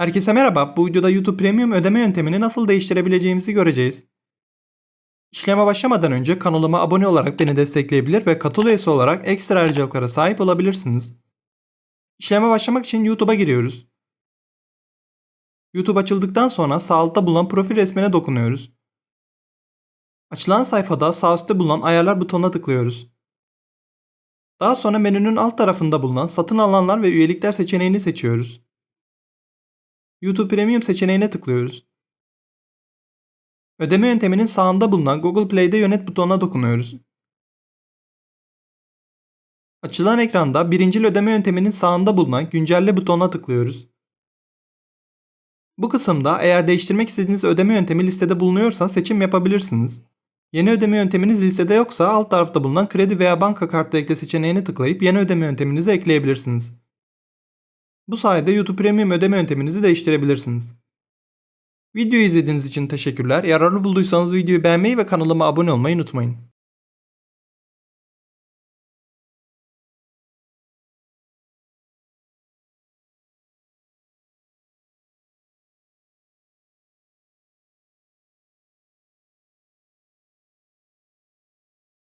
Herkese merhaba. Bu videoda YouTube Premium ödeme yöntemini nasıl değiştirebileceğimizi göreceğiz. İşleme başlamadan önce kanalıma abone olarak beni destekleyebilir ve katıl üyesi olarak ekstra ayrıcalıklara sahip olabilirsiniz. İşleme başlamak için YouTube'a giriyoruz. YouTube açıldıktan sonra sağ altta bulunan profil resmine dokunuyoruz. Açılan sayfada sağ üstte bulunan ayarlar butonuna tıklıyoruz. Daha sonra menünün alt tarafında bulunan satın alanlar ve üyelikler seçeneğini seçiyoruz. YouTube Premium seçeneğine tıklıyoruz. Ödeme yönteminin sağında bulunan Google Play'de yönet butonuna dokunuyoruz. Açılan ekranda birincil ödeme yönteminin sağında bulunan güncelle butonuna tıklıyoruz. Bu kısımda eğer değiştirmek istediğiniz ödeme yöntemi listede bulunuyorsa seçim yapabilirsiniz. Yeni ödeme yönteminiz listede yoksa alt tarafta bulunan kredi veya banka kartı ekle seçeneğine tıklayıp yeni ödeme yönteminizi ekleyebilirsiniz. Bu sayede YouTube Premium ödeme yönteminizi değiştirebilirsiniz. Videoyu izlediğiniz için teşekkürler. Yararlı bulduysanız videoyu beğenmeyi ve kanalıma abone olmayı unutmayın.